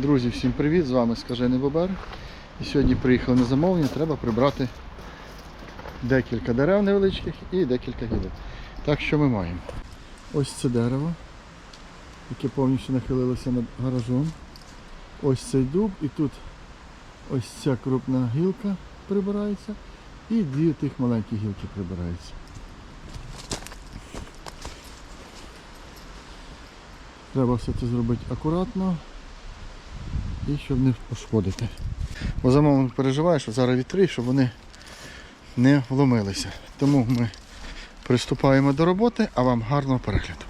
Друзі, всім привіт! З вами Скажений Бобер. І сьогодні приїхали на замовлення, треба прибрати декілька дерев невеличких і декілька гілок. Так що ми маємо? Ось це дерево, яке повністю нахилилося над гаражом. Ось цей дуб і тут ось ця крупна гілка прибирається і дві тих маленькі гілки прибираються. Треба все це зробити акуратно і щоб не пошкодити. Бо замовник переживає, що зараз вітри, щоб вони не вломилися. Тому ми приступаємо до роботи, а вам гарного перегляду.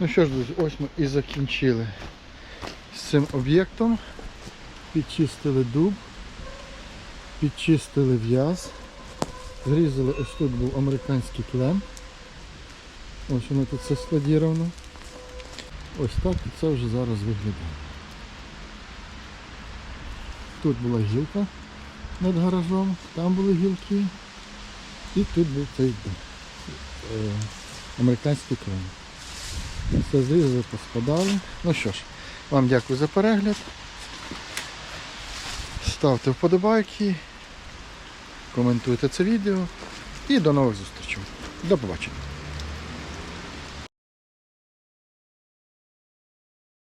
Ну що ж, друзі, ось ми і закінчили з цим об'єктом. Підчистили дуб, підчистили в'яз, зрізали, ось тут був американський клем. Ось воно тут все складіровано. Ось так це вже зараз виглядає. Тут була гілка над гаражом, там були гілки. І тут був цей. Е, американський клем. Все зрізали, поспадали. Ну що ж, вам дякую за перегляд. Ставте вподобайки, коментуйте це відео і до нових зустрічей. До побачення.